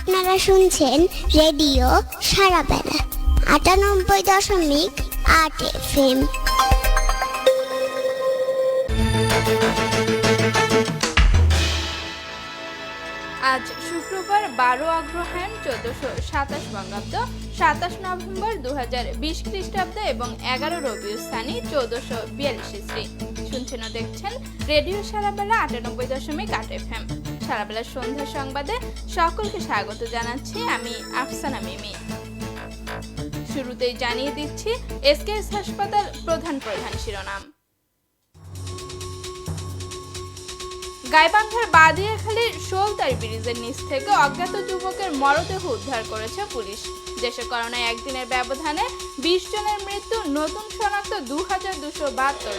আপনারা শুনছেন রেডিও সারাবেলা আটানব্বই দশমিক আট এফএম। আজ শুক্রবার বারো অগ্রহায়ণ চোদ্দশো সাতাশ বঙ্গাব্দ, সাতাশ নভেম্বর দু হাজার বিশ খ্রিস্টাব্দ এবং এগারো রবি স্থানী চৌদ্দশো বিয়াল্লিশ ইস্রি। শুনছেন দেখছেন রেডিও সারাবেলা আটানব্বই দশমিক আট এফ এম সারাবেলা সন্ধ্যা সংবাদে সকলকে স্বাগত জানাচ্ছি আমি আফসানা মিমি। শুরুতেই জানিয়ে দিচ্ছি এসকেএস হাসপাতাল প্রধান প্রধান শিরোনাম। গাইবান্ধার বাদিয়াখালীর শোলতাই ব্রিজের নিচ থেকে অজ্ঞাত যুবকের মরদেহ উদ্ধার করেছে পুলিশ। দেশে করোনায় একদিনের ব্যবধানে বিশ জনের মৃত্যু, নতুন শনাক্ত দু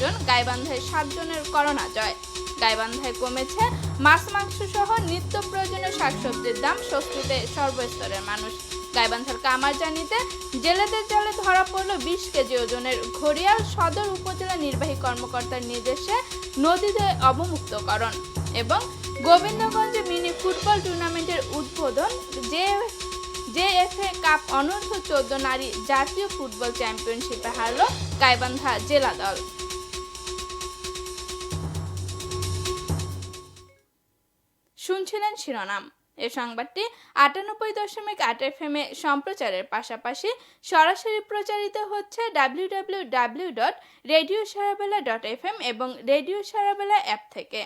জন, গাইবান্ধায় সাত জনের করোনা জয়। গাইবান্ধায় কমেছে। মাছ, মাংস সহ নিত্য প্রয়োজনীয় শাকসবজির দাম স্বস্তিতে সর্বস্তরের মানুষ। গাইবান্ধার কামারজানিতে জেলেদের জালে ধরা পড়ল বিশ কেজি ওজনের ঘড়িয়াল সদর উপজেলা নির্বাহী কর্মকর্তার নির্দেশে নদীতে অবমুক্তকরণ এবং গোবিন্দগঞ্জে মিনি ফুটবল টুর্নামেন্টের উদ্বোধন যে জেএফএ কাপ অনূর্ধ্ব চোদ্দ নারী জাতীয় ফুটবল চ্যাম্পিয়নশিপে হারল গাইবান্ধা জেলা দল। শুনছিলেন শিরোনাম। এ সংবাদটি আটানব্বই দশমিক আট এফ এম এ সম্প্রচারের পাশাপাশি সরাসরি প্রচারিত হচ্ছে W W W dot radio Sarabela dot F M এবং রেডিও সারাবেলা অ্যাপ থেকে।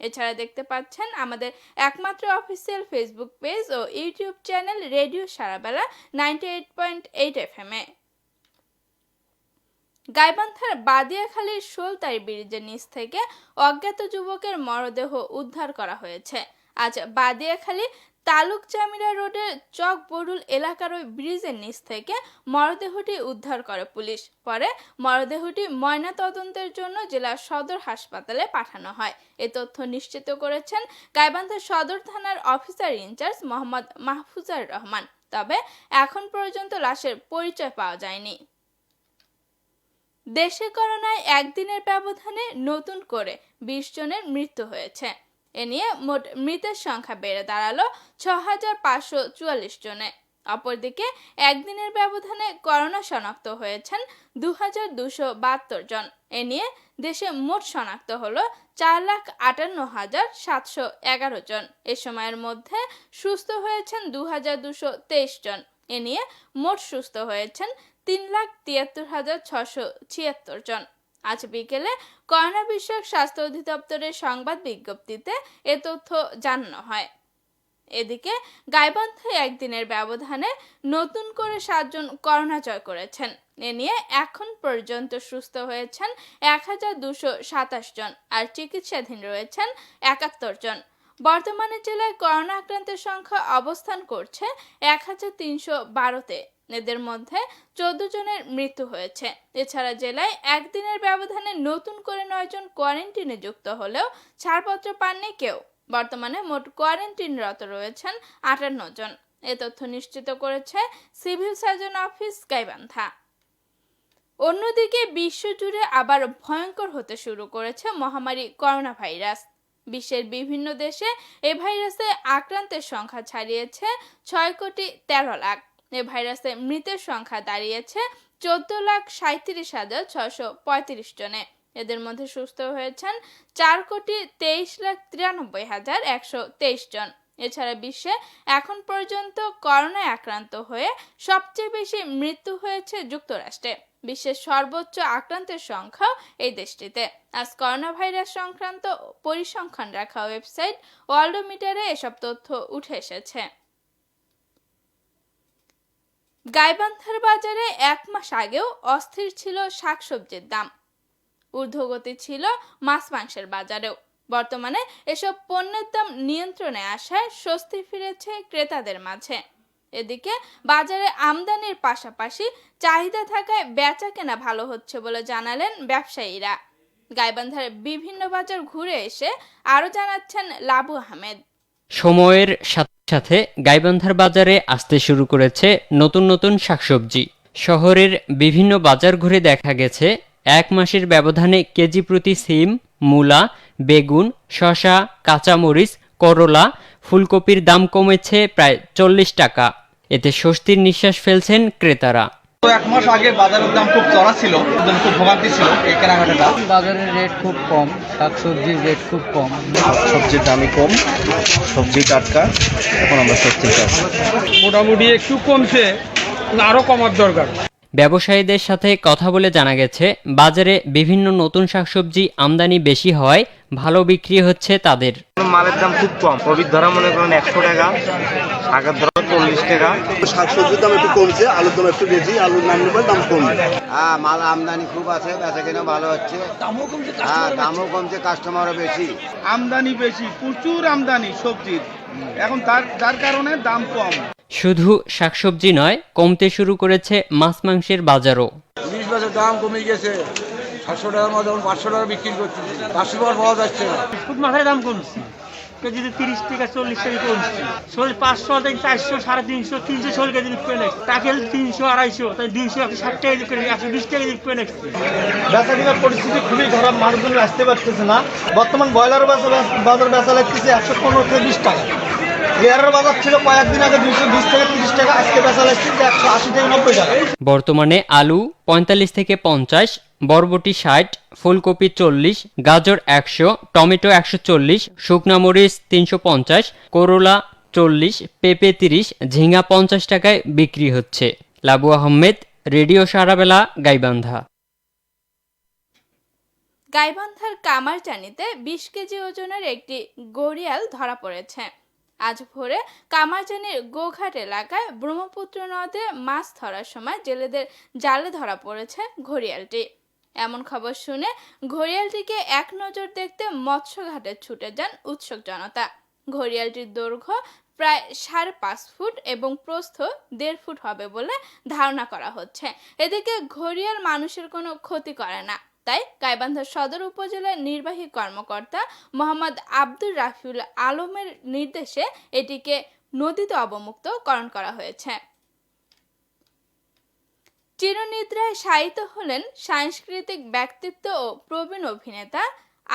এছাড়া দেখতে পাচ্ছেন আমাদের একমাত্র অফিসিয়াল ফেসবুক পেজ ও YouTube channel radio Sarabela ninety eight point eight F M এ গাইবান্ধার বাদিয়াখালীর শোলতাই ব্রিজের নিচ থেকে অজ্ঞাত যুবকের মরদেহ উদ্ধার করা হয়েছে। আজ বাদিয়াখালী তালুক জামিরা রোডের চক বরুল এলাকার ওই ব্রিজের নিচ থেকে মরদেহটি উদ্ধার করে পুলিশ। পরে মরদেহটি ময়না তদন্তের জন্য জেলা সদর হাসপাতালে পাঠানো হয়। এ তথ্য নিশ্চিত করেছেন গাইবান্ধা সদর থানার officer in charge Mohammad Mahfuzar Rahman. তবে এখন পর্যন্ত লাশের পরিচয় পাওয়া যায়নি। দেশে করোনায় একদিনের ব্যবধানে নতুন করে বিশ জনের মৃত্যু হয়েছে। এ নিয়ে মোট মৃতের সংখ্যা বেড়ে দাঁড়াল ছ হাজার পাঁচশো চুয়াল্লিশ জনে। অপরদিকে একদিনের ব্যবধানে করোনা শনাক্ত হয়েছেন দু হাজার দুশো বাহাত্তর জন। এ নিয়ে দেশে মোট শনাক্ত হল চার লাখ আটান্ন হাজার সাতশো এগারো জন। এ সময়ের মধ্যে সুস্থ হয়েছেন দু হাজার দুশো তেইশ জন। এ নিয়ে মোট সুস্থ হয়েছেন তিন লাখ তিয়াত্তর হাজার ছশো ছিয়াত্তর জন। আজ বিকেলে করোনা বিষয়ক স্বাস্থ্য অধিদপ্তরের সংবাদ বিজ্ঞপ্তিতে এ তথ্য জানানো হয়। এদিকে গাইবান্ধায় একদিনের ব্যবধানে নতুন করে সাতজন করোনা জয় করেছেন। এ নিয়ে এখন পর্যন্ত সুস্থ হয়েছেন এক হাজার দুশো সাতাশ জন আর চিকিৎসাধীন রয়েছেন একাত্তর জন। বর্তমানে জেলায় করোনা আক্রান্তের সংখ্যা অবস্থান করছে এক হাজার তিনশো বারোতে। এদের মধ্যে চোদ্দ জনের মৃত্যু হয়েছে। এছাড়া জেলায় একদিনের ব্যবধানে নতুন করে নয় জন কোয়ারেন্টিনে যুক্ত হলেও ছাড়পত্র পাননি কেউ। বর্তমানে মোট কোয়ারেন্টিনরত রয়েছেন আটান্ন জন। এ তথ্য নিশ্চিত করেছে সিভিল সার্জন অফিস গাইবান্ধা। অন্যদিকে বিশ্বজুড়ে আবার ভয়ঙ্কর হতে শুরু করেছে মহামারী করোনা ভাইরাস বিশ্বের বিভিন্ন দেশে এ ভাইরাসে আক্রান্তের সংখ্যা ছাড়িয়েছে ছয় কোটি তেরো লাখ। ভাইরাসে মৃতের সংখ্যা দাঁড়িয়েছে চোদ্দ লাখ সাঁত্রিশ হাজার ছশো পঁয়ত্রিশ জনে। এদের মধ্যে সুস্থ হয়েছেন চার কোটি তেইশ লাখ তিরানব্বই হাজার একশো তেইশ জন। এছাড়া বিশ্বে এখন পর্যন্ত করোনায় আক্রান্ত হয়ে সবচেয়ে বেশি মৃত্যু হয়েছে যুক্তরাষ্ট্রে। বিশ্বের সর্বোচ্চ আক্রান্তের সংখ্যাও এই দেশটিতে। আজ করোনা ভাইরাস সংক্রান্ত পরিসংখ্যান রাখা ওয়েবসাইট ওয়ার্ল্ডোমিটারে এসব তথ্য উঠে এসেছে। গাইবান্ধার বাজারে এক মাস আগেও অস্থির ছিল শাকসবজির দাম। ঊর্ধ্বগতি ছিল মাছ মাংসের বাজারেও। বর্তমানে এসব পণ্যের দাম নিয়ন্ত্রণে আসায় স্বস্তি ফিরেছে ক্রেতাদের মাঝে। এদিকে বাজারে আমদানির পাশাপাশি চাহিদা থাকায় বেচা কেনা ভালো হচ্ছে বলে জানালেন ব্যবসায়ীরা। গাইবান্ধার বিভিন্ন বাজার ঘুরে এসে আরও জানাচ্ছেন লাবু আহমেদ। সময়ের সাথে সাথে গাইবান্ধার বাজারে আসতে শুরু করেছে নতুন নতুন শাকসবজি। শহরের বিভিন্ন বাজার ঘুরে দেখা গেছে এক মাসের ব্যবধানে কেজি প্রতি সিম, মূলা, বেগুন শশা কাঁচামরিচ, করলা, ফুলকপির দাম কমেছে প্রায় চল্লিশ টাকা। এতে স্বস্তির নিঃশ্বাস ফেলছেন ক্রেতারা। তো এক মাস আগে বাজারের দাম খুব চড়া ছিল খুব ভোগান্তি ছিল এই কেনাকাটাটা। বাজারের রেট খুব কম শাকসবজির রেট খুব কম। সবজির দামই কম সবজি টাটকা এখন আমরা সবজি মোটামুটি একটু কমছে আরও কমার দরকার। ব্যবসায়ীদের সাথে কথা বলে জানা গেছে বাজারে বিভিন্ন নতুন শাকসবজি আমদানি বেশি হওয়ায় ভালো বিক্রি হচ্ছে তাদের। মালের দাম খুব কম। কবির ধরা মনে করেন একশো টাকা শাকের ধরা চল্লিশ টাকা। শাকসবজির দাম একটু কমছে আলুর দাম একটু বেশি আলুর নাম নেবার দাম কমবে। হ্যাঁ মাল আমদানি খুব আছে বেচা কেনা ভালো হচ্ছে। হ্যাঁ দামও কমছে কাস্টমারও বেশি। আমদানি বেশি প্রচুর আমদানি সবজির। এখন তার যার কারণে দাম কম। শুধু শাকসবজি নয় কমতে শুরু করেছে মাছ মাংসের বাজারও। ইলিশ মাছের দাম কমে গেছে। সাতশো টাকার মধ্যে এখন পাঁচশো টাকা বিক্রি করছে। পাঁচশো টাকা পাওয়া যাচ্ছে না। মাথায় দাম কমছে। কেজিতে তিরিশ টাকা চল্লিশ টাকা কমছে। শোল পাঁচশো থেকে চারশো সাড়ে তিনশো তিনশো শোল কেজি করে নেছে টাকেল তিনশো আড়াইশো তাই দুইশো একশো ষাট টাকা করে একশো বিশ টাকা করে নেছে বেচা কেনার পরিস্থিতি খুবই খারাপ মানুষজন আসতে পারতেছে না। বর্তমান ব্রয়লার বাজার বেচা লাগতেছে একশো পনেরো থেকে বিশ টাকা। লেয়ারের বাজার ছিল কয়েকদিন আগে দুইশো বিশ থেকে তিরিশ টাকা। আজকে বেচা লাগতেছে একশো আশি থেকে নব্বই টাকা। বর্তমানে আলু পঁয়তাল্লিশ থেকে পঞ্চাশ বরবটি ষাট ফুলকপি চল্লিশ গাজর একশো টমেটো একশো চল্লিশ শুকনা মরিচ তিনশো পঞ্চাশ করলা চল্লিশ পেঁপে তিরিশ ঝিঙা পঞ্চাশ টাকায় বিক্রি হচ্ছে। লাবু আহমেদ রেডিও সারাবেলা গাইবান্ধা। গাইবান্ধার কামারজানিতে বিশ কেজি ওজনের একটি গড়িয়াল ধরা পড়েছে। আজ ভোরে কামারজানির গোঘাট এলাকায় ব্রহ্মপুত্র নদে মাছ ধরার সময় জেলেদের জালে ধরা পড়েছে ঘড়িয়ালটি। এমন খবর শুনে ঘড়িয়ালটিকে এক নজর দেখতে মৎস্যঘাটে ছুটে যান উৎসুক জনতা। ঘড়িয়ালটির দৈর্ঘ্য প্রায় সাড়ে পাঁচ ফুট এবং প্রস্থ দেড় ফুট হবে বলে ধারণা করা হচ্ছে। এদিকে ঘড়িয়াল মানুষের কোনো ক্ষতি করে না। তাই গাইবান্ধা সদর উপজেলার নির্বাহী কর্মকর্তা মোহাম্মদ আব্দুর রাফিউল আলমের নির্দেশে এটিকে নদীতে অবমুক্তকরণ করা হয়েছে। চিরনিদ্রায় শায়িত হলেন সাংস্কৃতিক ব্যক্তিত্ব ও প্রবীণ অভিনেতা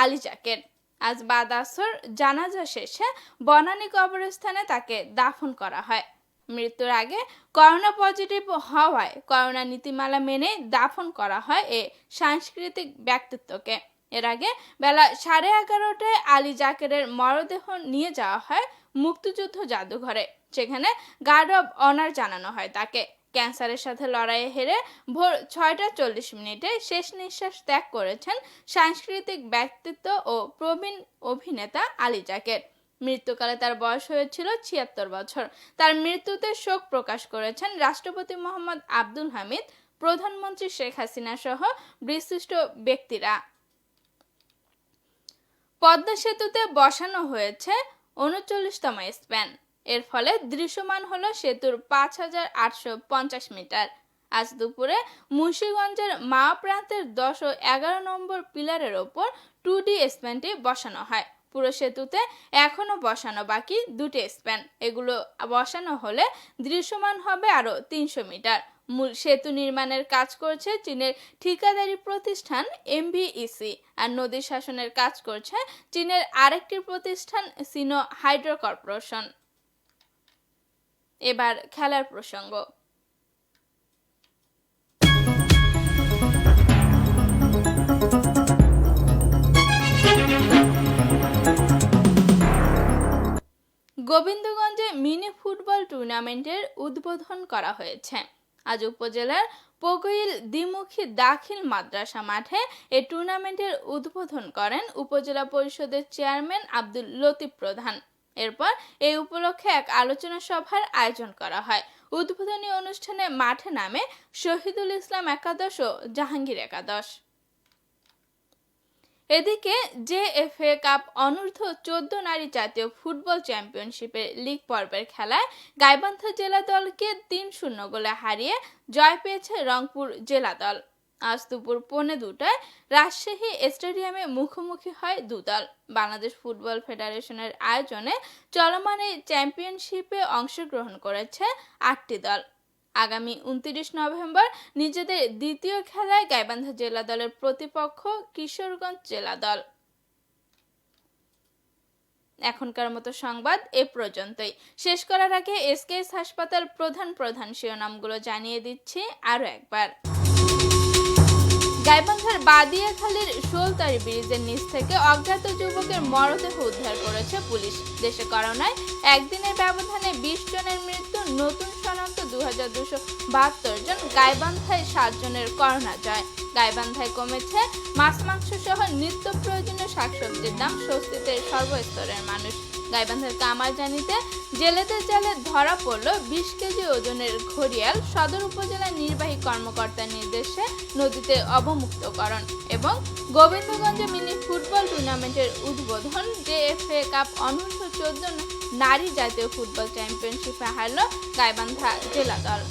আলী জাকের। আজ বাদ আসর জানাজা শেষে বনানী কবরস্থানে তাকে দাফন করা হয়। মৃত্যুর আগে করোনা পজিটিভ হওয়ায় করোনা নীতিমালা মেনে দাফন করা হয় এ সাংস্কৃতিক ব্যক্তিত্বকে। এর আগে বেলা সাড়ে এগারোটায় আলী জাকেরের মরদেহ নিয়ে যাওয়া হয় মুক্তিযুদ্ধ জাদুঘরে সেখানে গার্ড অব অনার জানানো হয় তাকে। ক্যান্সারের সাথে লড়াইয়ে হেরে ভোর ছয়টা চল্লিশ মিনিটে শেষ নিঃশ্বাস ত্যাগ করেছেন সাংস্কৃতিক ব্যক্তিত্ব ও প্রবীণ অভিনেতা আলী জাকের। মৃত্যুকালে তার বয়স হয়েছিল ছিয়াত্তর বছর। তার মৃত্যুতে শোক প্রকাশ করেছেন রাষ্ট্রপতি মোহাম্মদ আব্দুল হামিদ, প্রধানমন্ত্রী শেখ হাসিনা সহ বিশিষ্ট ব্যক্তিরা। পদ্মা সেতুতে বসানো হয়েছে উনচল্লিশতম স্প্যান। এর ফলে দৃশ্যমান হলো সেতুর পাঁচ হাজার আটশো পঞ্চাশ মিটার। আজ দুপুরে মুন্সীগঞ্জের মা প্রান্তের দশ ও এগারো নম্বর পিলারের ওপর টু ডি স্প্যানটি বসানো হয়। পুরো সেতুতে এখনও বসানো বাকি দুটি স্প্যান। এগুলো বসানো হলে দৃশ্যমান হবে আরও তিনশো মিটার। মূল সেতু নির্মাণের কাজ করছে চীনের ঠিকাদারি প্রতিষ্ঠান এমভিইসি আর নদী শাসনের কাজ করছে চীনের আরেকটি প্রতিষ্ঠান সিনো হাইড্রো কর্পোরেশন। এবার খেলার প্রসঙ্গ। টুর্নামেন্টের উদ্বোধন করা হয়েছে। আজ উপজেলার পগইল দ্বিমুখী দাখিল মাদ্রাসা মাঠে এই টুর্নামেন্টের উদ্বোধন করেন উপজেলা পরিষদের চেয়ারম্যান আব্দুল লতিফ প্রধান। এরপর এই উপলক্ষে এক আলোচনা সভার আয়োজন করা হয়। উদ্বোধনী অনুষ্ঠানে মাঠে নামে শহীদুল ইসলাম একাদশ ও জাহাঙ্গীর একাদশ। এদিকে জেএফএ কাপ অনূর্ধ্ব চোদ্দ নারী জাতীয় ফুটবল চ্যাম্পিয়নশিপের লিগ পর্বের খেলায় গাইবান্ধা জেলা দলকে তিন শূন্য গোলে হারিয়ে জয় পেয়েছে রংপুর জেলা দল। আজ দুপুর পৌনে দুটায় রাজশাহী স্টেডিয়ামে মুখোমুখি হয় দুদল বাংলাদেশ ফুটবল ফেডারেশনের আয়োজনে চলমান এই চ্যাম্পিয়নশিপে অংশগ্রহণ করেছে আটটি দল। আগামী উনত্রিশ নভেম্বর নিজেদের দ্বিতীয় খেলায় গাইবান্ধা জেলা দলের প্রতিপক্ষ কিশোরগঞ্জ জেলা দল। এখনকার মতো সংবাদ এ পর্যন্তই। শেষ করার আগে এসকেএস হাসপাতাল প্রধান প্রধান শিরোনামগুলো জানিয়ে দিচ্ছি আরও একবার। গাইবান্ধার বাদিয়াখালীর শোলতারি ব্রিজের নিচ থেকে অজ্ঞাত যুবকের মরদেহ উদ্ধার করেছে পুলিশ। দেশে করোনায় একদিনের ব্যবধানে বিশ জনের মৃত্যু, নতুন শনাক্ত দু হাজার দুশো বাহাত্তর জন, গাইবান্ধায় সাত জনের করোনা জয়। গাইবান্ধায় কমেছে মাছ মাংস সহ নিত্য প্রয়োজনীয় শাকসবজির দাম, স্বস্তিতে সর্বস্তরের মানুষ গাইবান্ধার কামারজানিতে জেলেদের জালে ধরা পড়ল বিশ কেজি ওজনের ঘড়িয়াল সদর উপজেলার নির্বাহী কর্মকর্তার নির্দেশে নদীতে অবমুক্তকরণ এবং গোবিন্দগঞ্জে মিনি ফুটবল টুর্নামেন্টের উদ্বোধন জেএফএ কাপ অনূর্ধ্ব চোদ্দ নারী জাতীয় ফুটবল চ্যাম্পিয়নশিপে হারল গাইবান্ধা জেলা দল।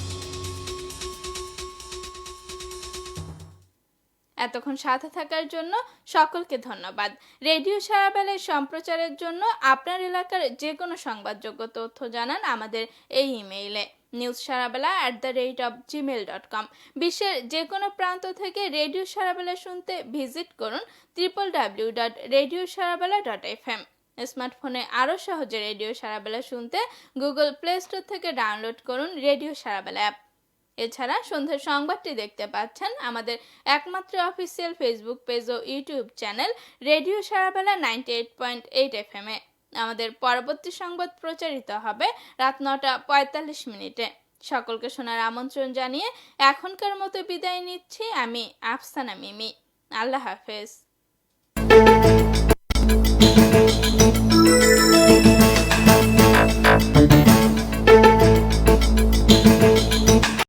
এতক্ষণ সাথে থাকার জন্য সকলকে ধন্যবাদ। রেডিও সারাবেলায় সম্প্রচারের জন্য আপনার এলাকার যে কোনো সংবাদযোগ্য তথ্য জানান আমাদের এই ইমেইলে। News Sarabela at the rate of Gmail dot com বিশ্বের যে কোনো প্রান্ত থেকে রেডিও সারাবেলা শুনতে ভিজিট করুন triple W dot radio Sarabela dot F M স্মার্টফোনে আরও সহজে রেডিও সারাবেলা শুনতে গুগল প্লে স্টোর থেকে ডাউনলোড করুন রেডিও সারাবেলা অ্যাপ। এছাড়া সন্ধ্যার সংবাদটি দেখতে পাচ্ছেন আমাদের একমাত্র অফিসিয়াল ফেসবুক পেজ ও YouTube channel radio Sarabela ninety eight point eight F M এ। আমাদের পরবর্তী সংবাদ প্রচারিত হবে রাত নটা পঁয়তাল্লিশ মিনিটে। সকলকে শোনার আমন্ত্রণ জানিয়ে এখনকার মতো বিদায় নিচ্ছি আমি আফসানা মিমি। আল্লাহ হাফেজ।